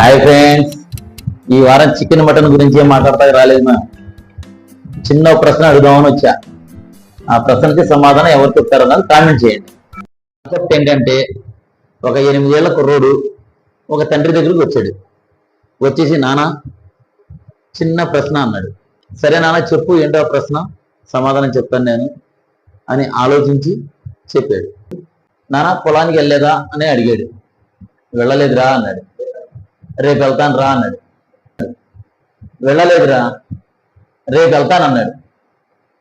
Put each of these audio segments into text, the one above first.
Hi friends ఈ వారం chicken mutton గురించి ఏం మాట్లాడతా రాలేదు మేము చిన్న ప్రశ్న అడుగుదామని వచ్చా. ఆ ప్రశ్నకి సమాధానం ఎవరు చెప్తారన్నది కామెంట్ చేయండి. కాన్సెప్ట్ ఏంటంటే ఒక ఎనిమిదేళ్ళ కుర్రోడు ఒక తండ్రి దగ్గరికి వచ్చాడు. వచ్చేసి నాన్న చిన్న ప్రశ్న అన్నాడు. సరే నాన్న చెప్పు ఏంటో ఆ ప్రశ్న? సమాధానం చెప్తాను నేను అని ఆలోచించి చెప్పాడు. నాన్న పొలానికి వెళ్ళలేదా? అని అడిగాడు. వెళ్ళలేదురా అన్నాడు. రేపు వెళ్తాను రా అన్నాడు. వెళ్ళలేదురా రేపు వెళ్తాను అన్నాడు.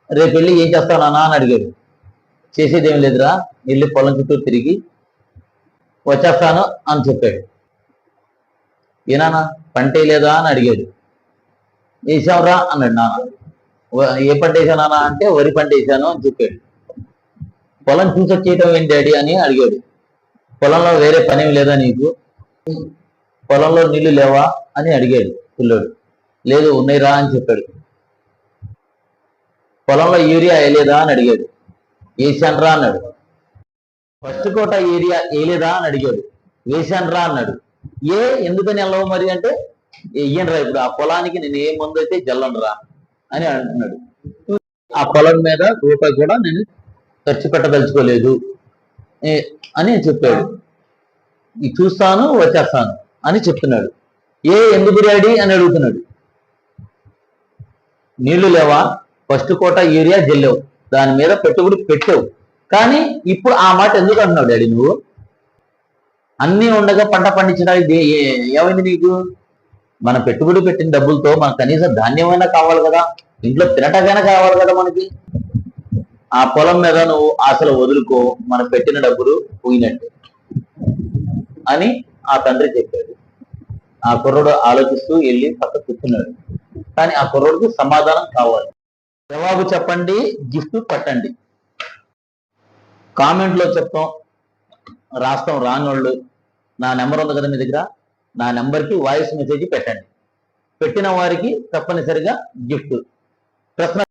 రేపు వెళ్ళి ఏం చేస్తావు నాన్న అని అడిగాడు. చేసేది ఏం లేదురా వెళ్ళి పొలం చుట్టూ తిరిగి వచ్చేస్తాను అని చెప్పాడు. ఏనానా పంట లేదా అని అడిగాడు. వేసావురా అన్నాడు నాన్న. ఏ పంట వేసానా అంటే వరి పంట వేసాను అని చెప్పాడు. పొలం చూసొచ్చేయటం ఏంటి డాడీ అని అడిగాడు. పొలంలో వేరే పని ఏం లేదా నీకు? పొలంలో నీళ్ళు లేవా అని అడిగాడు పిల్లోడు. లేదు ఉన్నాయిరా అని చెప్పాడు. పొలంలో యూరియా వేయలేదా అని అడిగాడు. వేసానురా అన్నాడు. ఫస్ట్ కోట ఏరియా వేయలేదా అని అడిగాడు. వేసానురా అన్నాడు. ఏ ఎందుకని వెళ్ళవు మరి అంటే? వెయ్యనురా ఇప్పుడు ఆ పొలానికి నేను ఏ మందు అయితే జల్లనురా అని అంటున్నాడు ఆ పొలం మీద రూపాయి కూడా నేను ఖర్చు పెట్టదలుచుకోలేదు ఏ- అని చెప్పాడు. చూస్తాను వచ్చేస్తాను. అని చెప్తున్నాడు. ఏ ఎందుకు డాడీ అని అడుగుతున్నాడు. నీళ్ళు లేవా? ఫస్ట్ కోట యూరియా జల్లేవు. దాని మీద పెట్టుబడి పెట్టావు. కానీ ఇప్పుడు ఆ మాట ఎందుకు అంటున్నావు డాడీ నువ్వు? అన్నీ ఉండగా పంట పండించడానికి ఏమైంది నీకు? మన పెట్టుబడి పెట్టిన డబ్బులతో మనకు కనీసం ధాన్యమైనా కావాలి కదా? ఇంట్లో తినటమైనా కావాలి కదా మనకి? ఆ పొలం మీద నువ్వు ఆశలు వదులుకో మనం పెట్టిన డబ్బులు పోయినట్టు అని ఆ తండ్రి చెప్పాడు. ఆ కుర్రోడు ఆలోచిస్తూ వెళ్ళి పక్క కూర్చున్నాడు. కానీ ఆ కుర్రుడికి సమాధానం కావాలి. జవాబు చెప్పండి గిఫ్ట్ పట్టండి. కామెంట్లో చెప్తాం రాస్తాం రానోళ్ళు నా నెంబర్ ఉంది కదా మీ దగ్గర నా నెంబర్కి వాయిస్ మెసేజ్ పెట్టండి. పెట్టిన వారికి తప్పనిసరిగా గిఫ్ట్. ప్రశ్న